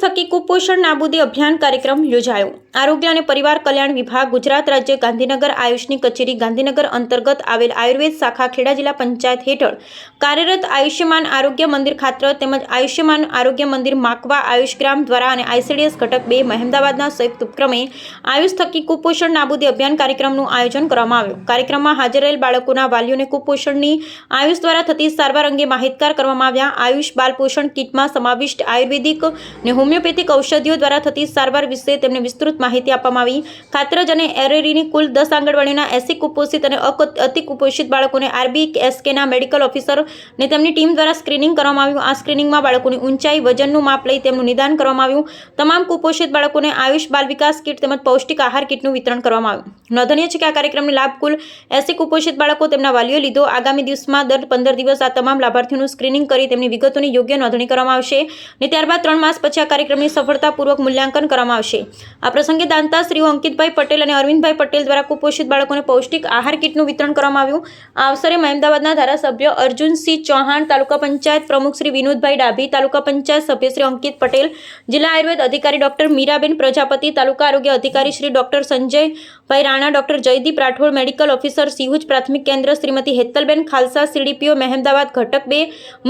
થકી કુપોષણ નાબૂદી અભિયાન કાર્યક્રમ યોજાયો. આરોગ્ય અને પરિવાર કલ્યાણ વિભાગ ગુજરાત રાજ્ય ગાંધીનગર આયુષની કચેરી ગાંધીનગર અંતર્ગત આવેલ આયુર્વેદ શાખા ખેડા જિલ્લા પંચાયત હેઠળ કાર્યરત આયુષ્યમાન આરોગ્ય મંદિર ખાત્ર તેમજ આયુષ્યમાન આરોગ્ય મંદિર માકવા આયુષગ્રામ દ્વારા અને આઈસીડીએસ ઘટક બે મહેમદાબાદના સંયુક્ત ઉપક્રમે આયુષ થકી કુપોષણ નાબૂદી અભિયાન કાર્યક્રમનું આયોજન કરવામાં આવ્યું. કાર્યક્રમમાં હાજર રહેલ બાળકોના વાલીઓને કુપોષણની આયુષ દ્વારા થતી સારવાર અંગે માહિતગાર કરવામાં આવ્યા. આયુષ બાલ પોષણ કિટમાં સમાવિષ્ટ આયુર્વેદિક અને હોમિયોપેથિક ઔષધિઓ દ્વારા થતી સારવાર વિશે તેમને વિસ્તૃત માહિતી આપવામાં આવી. ખાતરજ અને એરેરીની કુલ દસ આંગણવાડીના એસી કુપોષિત અને અતિ કુપોષિત બાળકોને આરબી એસકેના મેડિકલ ઓફિસર અને તેમની ટીમ દ્વારા સ્ક્રીનિંગ કરવામાં આવ્યું. આ સ્ક્રીનિંગમાં બાળકોની ઊંચાઈ, વજનનું માપ લઈ તેમનું નિદાન કરવામાં આવ્યું. તમામ કુપોષિત બાળકોને આયુષ બાલ વિકાસ કીટ તેમજ પૌષ્ટિક આહાર કીટનું વિતરણ કરવામાં આવ્યું. નોંધનીય છે કે આ કાર્યક્રમનો લાભ કુલ એસી કુપોષિત બાળકો તેમના વાલીઓ લીધો. આગામી દિવસમાં દર પંદર દિવસ આ તમામ લાભાર્થીઓનું સ્ક્રીનિંગ કરી તેમની વિગતોની યોગ્ય નોંધણી કરવામાં આવશે અને ત્યારબાદ ત્રણ માસ પછી આ કાર્યક્રમની સફળતાપૂર્વક મૂલ્યાંકન કરવામાં આવશે. આ પ્રસંગે દાંતા શ્રી અંકિતભાઈ પટેલ અને અરવિંદભાઈ પટેલ દ્વારા કુપોષિત બાળકોને પૌષ્ટિક આહાર કીટનું વિતરણ કરવામાં આવ્યું. આ અવસરે મહેમદાવાદના ધારાસભ્ય અર્જુનસિંહ ચૌહાણ, તાલુકા પંચાયત પ્રમુખ શ્રી વિનોદભાઈ ડાભી, તાલુકા પંચાયત સભ્ય શ્રી અંકિત પટેલ, જિલ્લા આયુર્વેદ અધિકારી ડોક્ટર મીરાબેન પ્રજાપતિ, તાલુકા આરોગ્ય અધિકારી Shri doctor Sanjaybhai Rana doctor Jaydeep Rathod, medical officer Sihuj, પ્રાથમિક કેન્દ્ર શ્રીમતી હેતલબેન ખાલસા, સીડીપીઓ મહેમદાવાદ ઘટક બે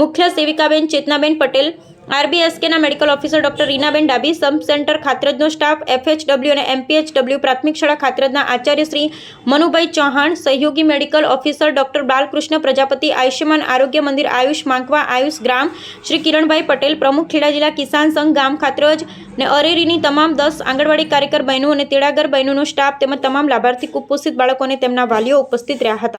મુખ્ય સેવિકાબેન Chetnaben Patel આરબીએસકેના medical officer doctor Reenaben Dabhi sub centre ખાતરજનો staff, FHW અને એમપીએચડબલ્યુ પ્રાથમિક શાળા ખાતરજના આચાર્ય શ્રી મનુભાઈ ચૌહાણ, સહયોગી medical officer doctor Balkrishna Prajapati, Ayushman Arogya Mandir Ayush માંકવા, Ayush ગ્રામ, શ્રી કિરણભાઈ પટેલ પ્રમુખ, ખેડા જિલ્લા કિસાન સંઘ ગામ ખાતરજ ને અરેરીની તમામ દસ આંગણવાડી કાર્યકર બહેનો અને તેડાગર બહેનોનો સ્ટાફ તેમજ તમામ લાભાર્થી કુપોષિત બાળકોને તેમના વાલીઓ ઉપસ્થિત રહ્યા હતા.